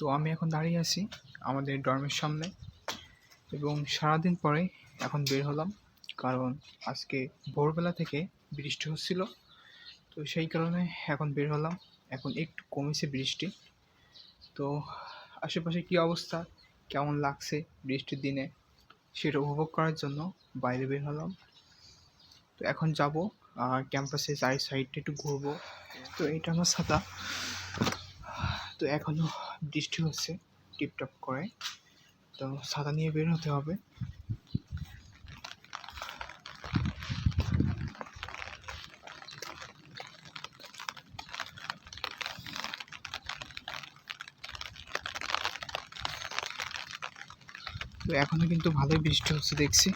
তো আমি এখন দাঁড়িয়ে আছি আমাদের ডর্মের সামনে এবং সারাদিন পরে এখন বের হলাম, কারণ আজকে ভোরবেলা থেকে বৃষ্টি হচ্ছিল। তো সেই কারণে এখন বের হলাম, এখন একটু কমেছে বৃষ্টি। তো আশেপাশে কী অবস্থা, কেমন লাগছে বৃষ্টির দিনে সেটা উপভোগ করার জন্য বাইরে বের হলাম। তো এখন যাব ক্যাম্পাসে চারি সাইডটা একটু ঘুরবো। তো এটা আমার ছাতা তো এখনও বৃষ্টি হচ্ছে, টিপটপ করে। তো ছাতা নিয়ে বের হতে হবে। তো এখনও কিন্তু ভালোই বৃষ্টি হচ্ছে, দেখছি।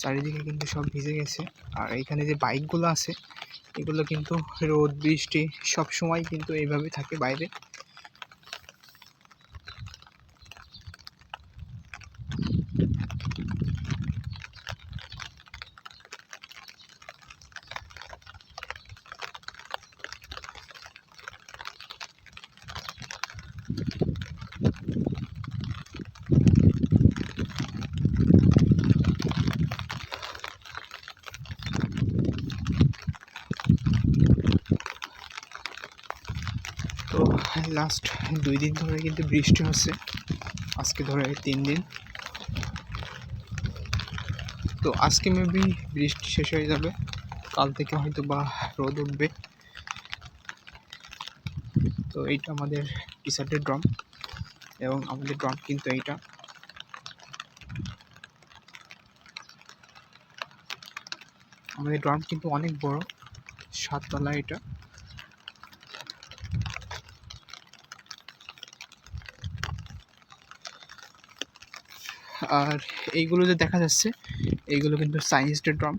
চারিদিকে কিন্তু সব ভিজে গেছে। আর এইখানে যে বাইকগুলো আছে এগুলো কিন্তু রোদ বৃষ্টি সব সময় কিন্তু এইভাবে থাকে বাইরে তো লাস্ট দুই দিন ধরে কিন্তু বৃষ্টি হচ্ছে। আজকে ধরে তিন দিন। তো আজকে মেবি বৃষ্টি শেষ হয়ে যাবে। কাল থেকে হয়তো বা রোদ উঠবে। তো এইটা আমাদের টি শার্টের ড্রাম এবং আমাদের ড্রাম কিন্তু এইটা। আমাদের ড্রাম কিন্তু অনেক বড়, সাততলা এটা। আর এইগুলো যে দেখা যাচ্ছে এইগুলো কিন্তু সায়েন্স ড্রাম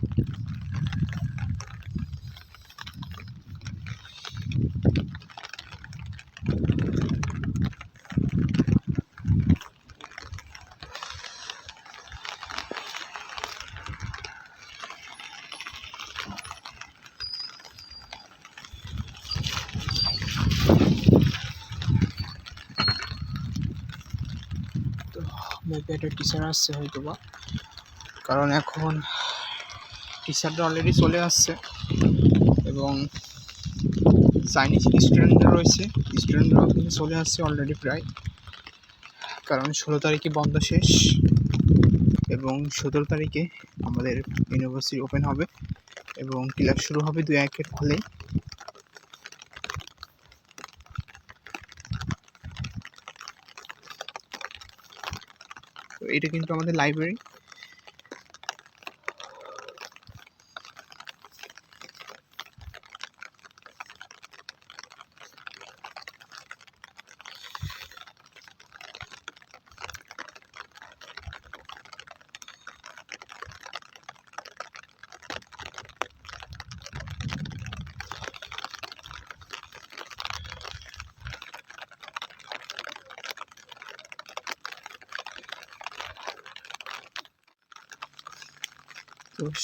মেবি একটা টিচার আসছে হয়তো বা কারণ এখন টিচারটা অলরেডি চলে আসছে এবং চাইনিজ স্টুডেন্টরা রয়েছে। স্টুডেন্টরাও কিন্তু চলে আসছে অলরেডি প্রায়। কারণ ষোলো তারিখে বন্ধ শেষ এবং সতেরো তারিখে আমাদের ইউনিভার্সিটি ওপেন হবে এবং ক্লাস শুরু হবে দু একের ফলে। এটা কিন্তু আমাদের লাইব্রেরি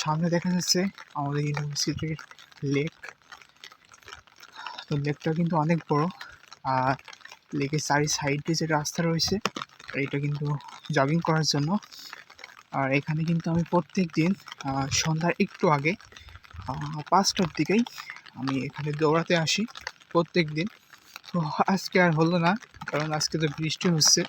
সামনে দেখা যাচ্ছে আমাদের ইউনিভার্সিটির লেক তো লেকটা কিন্তু অনেক বড়, আর লেকের চারি সাইডে যে রাস্তা রয়েছে, এটা কিন্তু জগিং করার জন্য। আর এখানে কিন্তু আমি প্রত্যেক দিন সন্ধ্যার একটু আগে পাঁচটার দিকেই আমি এখানে দৌড়াতে আসি প্রত্যেক দিন তো আজকে আর হলো না, কারণ আজকে তো বৃষ্টি হচ্ছে।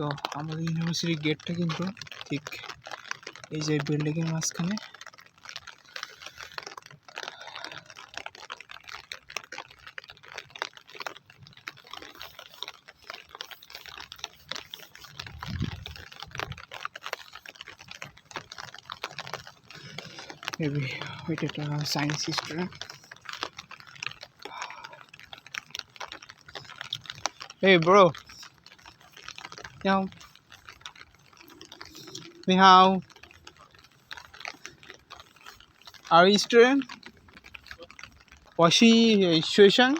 তো আমাদের ইউনিভার্সিটির গেটটা কিন্তু ঠিক এই যে বিল্ডিংয়ের মাঝখানে। মেবি ওইটা একটা science student Hey bro nhau Nihao Are you student? Was she a Shuishan?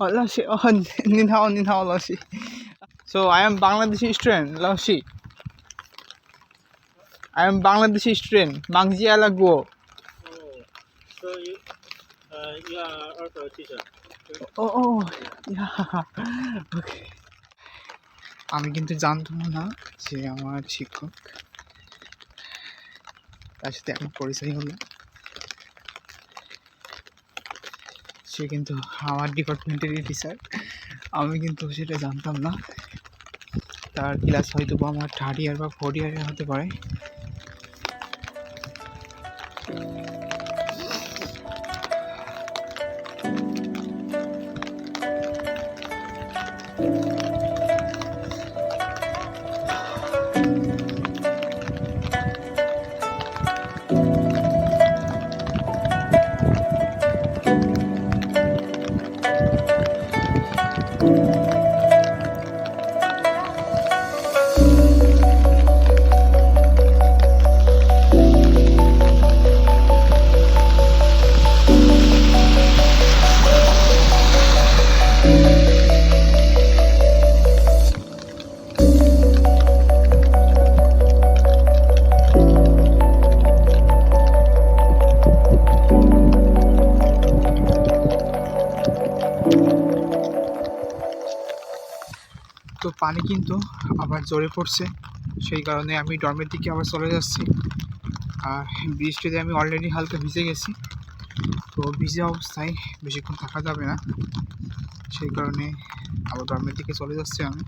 Oh, Laoshi. Oh, Nihao, Nihao, Laoshi. So I am Bangladeshi student, Laoshi. I am Bangladeshi student, Mangji Ala Guo. So you, uh, you are also a teacher? Oh, oh, yeah. okay. আমি কিন্তু জানতাম না যে আমার শিক্ষক তার সাথে এখন পরিচয় হলো। সে কিন্তু আমার ডিপার্টমেন্টেরই টিচার আমি কিন্তু সেটা জানতাম না। তার ক্লাস হয়তো বা আমার থার্ড ইয়ার বা ফোর্থ ইয়ারে হতে পারে। পানি কিন্তু আবার জোরে পড়ছে। সেই কারণে আমি ডর্মের দিকে আবার চলে যাচ্ছি। আর বৃষ্টিতে আমি অলরেডি হালকা ভিজে গেছি। তো ভিজে অবস্থায় বেশিক্ষণ থাকা যাবে না। সেই কারণে আবার ডর্মের দিকে চলে যাচ্ছি আমি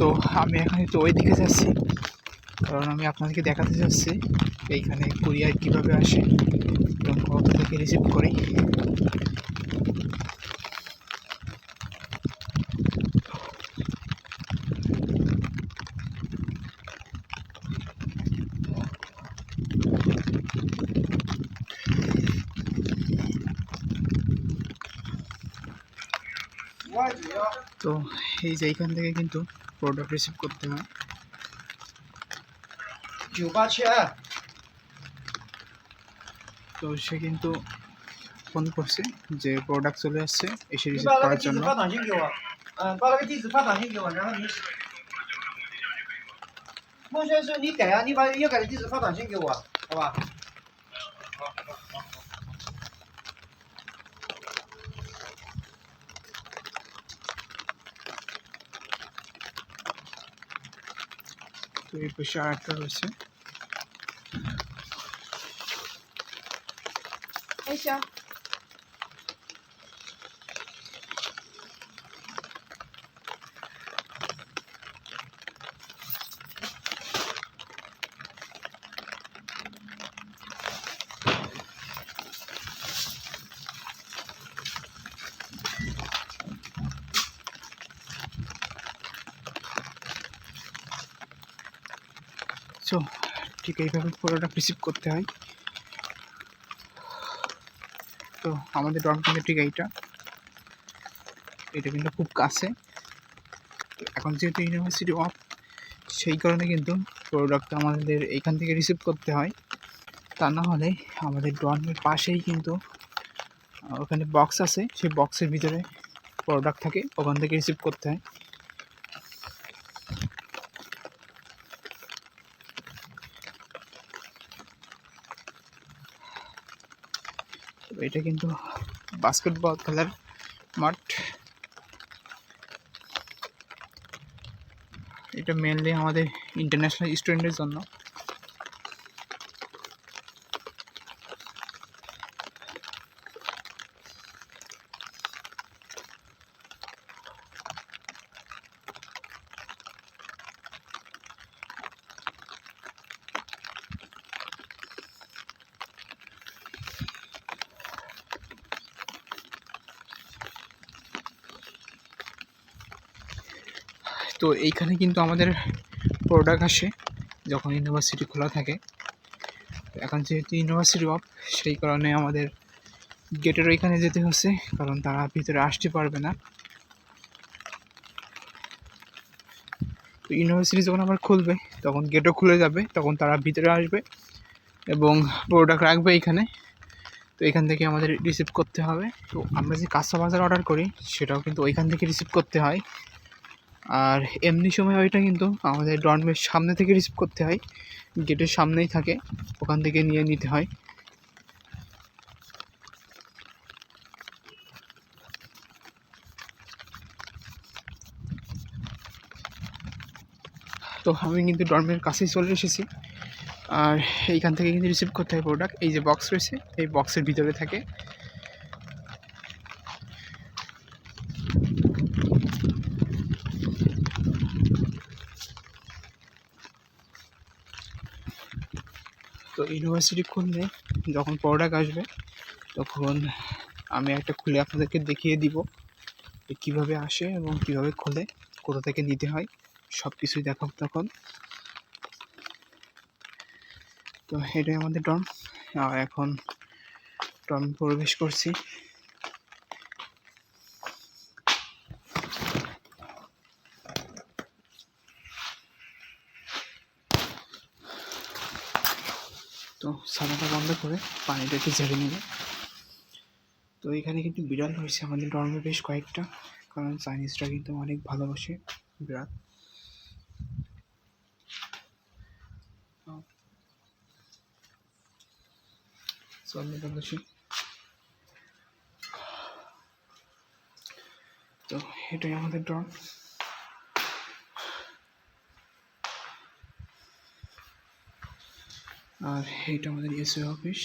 তো আমি এখন একটু ওই দিকে যাচ্ছি। কারণ আমি আপনাদেরকে দেখাতে চাচ্ছি এইখানে কুরিয়ার কীভাবে আসে এবং কত থেকে রিসিভ করি। তো এই যে এইখান থেকে কিন্তু প্রোডাক্ট রিসিভ করতে হয় 九八七二， তো সে কিন্তু ফোন করছে যে প্রোডাক্ট চলে আসছে এসে 你 রিসিভ 把那 করার 个地址 জন্য 发短信给我，嗯，把那个地址发短信给我，然后你，孟先生，你改啊，你把要改的地址发短信给我，好吧？ তো এই পাশে আর একটা রয়েছে 哎，行，সো ঠিক এইভাবে প্রোডাক্ট রিসিভ করতে হয়। তো আমাদের ডর্ম কিন্তু ঠিক এইটা। এটা কিন্তু খুব কাছে। এখন যেহেতু ইউনিভার্সিটি অফ সেই কারণে কিন্তু প্রোডাক্টটা আমাদের এইখান থেকে রিসিভ করতে হয়। তা না হলে আমাদের ডর্মের পাশেই কিন্তু ওখানে বক্স আছে। সেই বক্সের ভিতরে প্রোডাক্ট থাকে। ওখান থেকে রিসিভ করতে হয়। এটা কিন্তু বাস্কেটবল খেলার মাঠ। এটা মেনলি আমাদের ইন্টারন্যাশনাল স্টুডেন্টের জন্য। তো এইখানে কিন্তু আমাদের প্রোডাক্ট আসে যখন ইউনিভার্সিটি খোলা থাকে। এখন যেহেতু ইউনিভার্সিটি অফ সেই কারণে আমাদের গেটের ওইখানে যেতে হচ্ছে, কারণ তারা ভিতরে আসতে পারবে না। তো ইউনিভার্সিটি যখন আবার খুলবে, তখন গেটও খুলে যাবে, তখন তারা ভিতরে আসবে এবং প্রোডাক্ট রাখবে এখানে তো এখান থেকে আমাদের রিসিভ করতে হবে। তো আমরা যে কাঁচা বাজার অর্ডার করি, সেটাও কিন্তু ওইখান থেকে রিসিভ করতে হয়। আর এমনি সময় ওইটা কিন্তু আমাদের ডরমের সামনে থেকে রিসিভ করতে হয়, গেটের সামনেই থাকে, ওখান থেকে নিয়ে নিতে হয়। তো আমি কিন্তু ডরমের কাছেই চলে এসেছি। আর এইখান থেকে কিন্তু রিসিভ করতে হয় প্রোডাক্ট এই যে বক্স রয়েছে, এই বক্সের ভিতরে থাকে। তো ইউনিভার্সিটি খুললে যখন প্রোডাক্ট আসবে, তখন আমি একটা খুলে আপনাদেরকে দেখিয়ে দিব কীভাবে আসে এবং কীভাবে খোলে, কোথা থেকে নিতে হয় সব কিছুই দেখাব তখন। তো এটাই আমাদের ডন আর এখন টন প্রবেশ করছি। তো সাদাটা বন্ধ করে পানিটা একটু ঝেড়ে নেবে। তো এখানে কিন্তু বিড়াল হয়েছে আমাদের ডর্মে বেশ কয়েকটা, কারণ চাইনিজরা কিন্তু অনেক ভালোবাসে বিড়াল। তো এটাই আমাদের ড্রন আর এইটা আমাদের এসএ অফিস